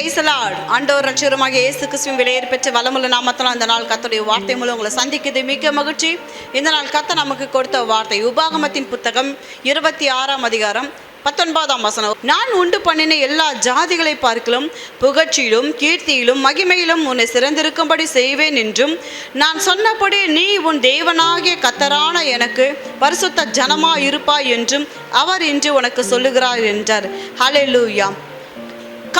பிரைசலாட் ஆண்டவர் ரட்சகருமாக இயேசு கிறிஸ்துவின் விலையேற் பெற்ற வளமுள்ள நாமத்தில் அந்த நாள் கத்தோடைய வார்த்தை மூலம் உங்களை சந்திக்குது மிக மகிழ்ச்சி. இந்த நாள் கத்த நமக்கு கொடுத்த வார்த்தை உபாகமத்தின் புத்தகம் இருபத்தி ஆறாம் அதிகாரம் பத்தொன்பதாம் வசனம். நான் உண்டு பண்ணின எல்லா ஜாதிகளை பார்க்கலும் புகழ்ச்சியிலும் கீர்த்தியிலும் மகிமையிலும் உன்னை சிறந்திருக்கும்படி செய்வேன் என்றும் நான் சொன்னபடி நீ உன் தேவனாகிய கத்தரான எனக்கு பரிசுத்த ஜனமா இருப்பாய் என்றும் அவர் இன்று உனக்கு சொல்லுகிறார் என்றார். ஹalleluya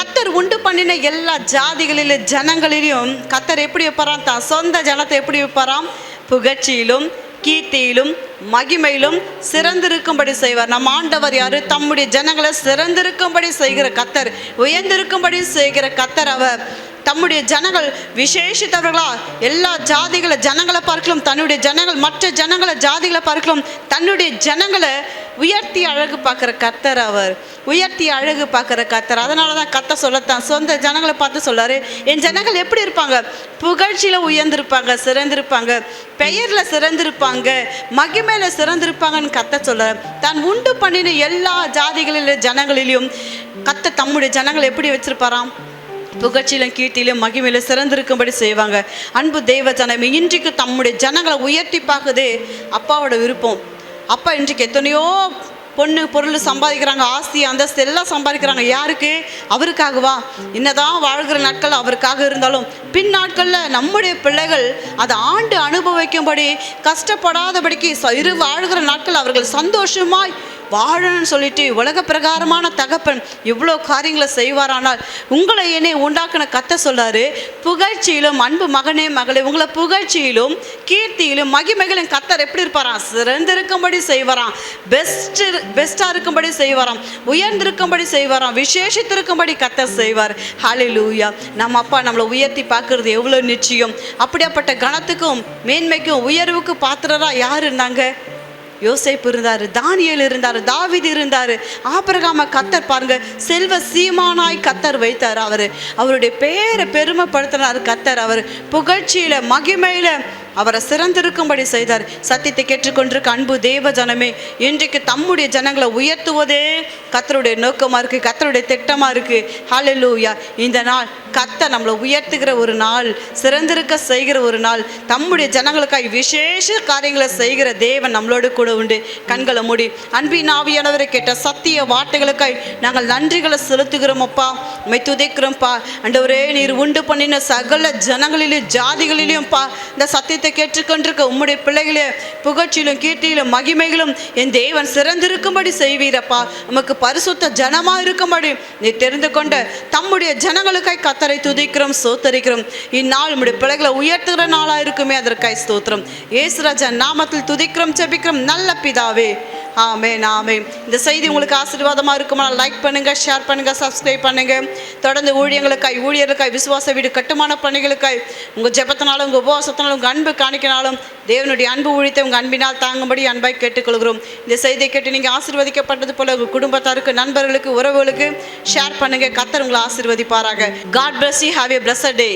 கத்தர் உண்டு பண்ணின எல்லா ஜாதிகளிலும் ஜனங்களிலும் கத்தர் எப்படி வைப்பாராம்? தான் சொந்த ஜனத்தை எப்படி வைப்பாராம்? புகழ்ச்சியிலும் கீர்த்தியிலும் மகிமையிலும் சிறந்திருக்கும்படி செய்வார். நம் ஆண்டவர் யாரு? தம்முடைய ஜனங்களை சிறந்திருக்கும்படி செய்கிற கத்தர் உயர்ந்திருக்கும்படி செய்கிற கத்தர் அவர். தம்முடைய ஜனங்கள் விசேஷித்தவர்களா? எல்லா ஜாதிகளை ஜனங்களை பார்க்கலாம் தன்னுடைய ஜனங்கள் மற்ற ஜனங்களை ஜாதிகளை பார்க்கலாம் தன்னுடைய ஜனங்களை உயர்த்தி அழகு பார்க்குற கத்தர் அவர். உயர்த்தி அழகு பார்க்குற கத்தர். அதனால தான் கத்த சொல்லத்தான். சொந்த ஜனங்களை பார்த்து சொல்லாரு. என் ஜனங்கள் எப்படி இருப்பாங்க? புகழ்ச்சியில் உயர்ந்திருப்பாங்க சிறந்திருப்பாங்க. பெயரில் சிறந்திருப்பாங்க மகிமையில் சிறந்திருப்பாங்கன்னு கத்த சொல்ல தான் உண்டு பண்ணின எல்லா ஜாதிகளிலும் ஜனங்களிலும் கத்த தம்முடைய ஜனங்களை எப்படி வச்சிருப்பாராம்? புகழ்ச்சியிலும் கீர்த்தியிலும் மகிமையிலும் சிறந்திருக்கும்படி செய்வாங்க. அன்பு தெய்வ ஜனமே இன்றைக்கு தம்முடைய ஜனங்களை உயர்த்தி பார்க்குதே அப்பாவோட விருப்பம். அப்பா இன்றைக்கு எத்தனையோ பொண்ணு பொருள் சம்பாதிக்கிறாங்க ஆஸ்தி அந்தஸ்து எல்லாம் சம்பாதிக்கிறாங்க. யாருக்கு? அவருக்காகவா? என்னதான் வாழ்கிற நாட்கள் அவருக்காக இருந்தாலும் பின் நாட்களில் நம்முடைய பிள்ளைகள் அதை ஆண்டு அனுபவிக்கும்படி கஷ்டப்படாதபடிக்கு ச- இரு வாழ்கிற நாட்கள் அவர்கள் சந்தோஷமாய் வாழணும்னு சொல்லிட்டு உலக பிரகாரமான தகப்பன் இவ்வளோ காரியங்களை செய்வாரானால் உங்களை என்னை உண்டாக்கின கத்த சொல்றாரு புகழ்ச்சியிலும் அன்பு மகனே மகளே உங்களை புகழ்ச்சியிலும் கீர்த்தியிலும் மகிமைகளும் கத்தர் எப்படி இருப்பாராம்? சிறந்திருக்கும்படி செய்வாராம். பெஸ்ட் பெஸ்ட்டாக இருக்கும்படி செய்வாராம். உயர்ந்திருக்கும்படி செய்வாராம். விசேஷித்திருக்கும்படி கத்தர் செய்வார். ஹalleluya நம்ம அப்பா நம்மளை உயர்த்தி பார்க்கறது எவ்வளோ நிச்சயம். அப்படியாப்பட்ட கணத்துக்கும் மேன்மைக்கும் உயர்வுக்கு பாத்திரரா யார் இருந்தாங்க? யோசேப் இருந்தார் தானியல் இருந்தார் தாவீது இருந்தார். ஆபிரகாம கத்தர் பாருங்க செல்வ சீமானாய் கத்தர் வைத்தார் அவர். அவருடைய பேரை பெருமைப்படுத்தினார் கத்தர் அவர். புகழ்ச்சியில் மகிமையில் அவரை சிறந்திருக்கும்படி செய்தார். சத்தியத்தை கேட்டுக்கொண்டிருக்க அன்பு தேவ ஜனமே இன்றைக்கு தம்முடைய ஜனங்களை உயர்த்துவதே கத்தருடைய நோக்கமாக இருக்கு கத்தருடைய திட்டமாக இருக்கு. ஹalleluya இந்த நாள் கத்த நம்மளை உயர்த்துகிற ஒரு நாள் சிறந்திருக்க செய்கிற ஒரு நாள். தம்முடைய ஜனங்களுக்காய் விசேஷ காரியங்களை செய்கிற தேவன் நம்மளோடு கூட உண்டு. கண்களை மூடி அன்பின் ஆவியானவரை கேட்ட சத்திய வார்த்தைகளுக்காய் நாங்கள் நன்றிகளை செலுத்துகிறோம் அப்பா. துதைக்கிறோம்ப்பா துதைக்கிறோம்ப்பா அண்டவரே நீர் உண்டு பண்ணின சகல ஜனங்களிலும் ஜாதிகளிலும் பா இந்த சத்தியத்தை கேட்டுக்கொண்டிருக்க உம்முடைய பிள்ளைகளே புகழ்ச்சியிலும் கீர்த்தியிலும் மகிமைகளும் என் தேவன் சிறந்திருக்கும்படி செய்வீரப்பா. நமக்கு பரிசுத்த ஜனமா இருக்கும்படி நீ தெரிந்து கொண்ட தம்முடைய ஜனங்களுக்காய் கத்தரை துதிக்கிறோம் சோத்தரிக்கிறோம் இந்நாள் உம்முடைய பிள்ளைகளை உயர்த்துகிற நாளா இருக்குமே அதற்காய் ஸ்தோத்திரம். ஏசுராஜா நாமத்தில் துதிக்கிறோம் ஜெபிக்கிறோம் நல்ல பிதாவே. ஆமே நாமே இந்த செய்தி உங்களுக்கு ஆசீர்வாதமாக இருக்குமா? லைக் பண்ணுங்கள் ஷேர் பண்ணுங்கள் சப்ஸ்கிரைப் பண்ணுங்கள் தொடர்ந்து ஊழியங்களுக்காய் ஊழியர்களுக்காய் விசுவாச வீடு கட்டுமான பணிகளுக்காய் உங்கள் ஜெபத்தினாலும் உங்கள் உபவாசத்தினாலும் உங்கள் அன்பு காணிக்கினாலும் தேவனுடைய அன்பு ஊழியத்தை உங்கள் அன்பினால் தாங்கும்படி அன்பாய் கேட்டுக்கொள்கிறோம். இந்த செய்தியை கேட்டு நீங்கள் ஆசீர்வதிக்கப்பட்டது போல உங்கள் குடும்பத்தாருக்கு நண்பர்களுக்கு உறவுகளுக்கு ஷேர் பண்ணுங்கள் கத்தர் உங்களை ஆசீர்வதிப்பாராக. God bless you have a bless day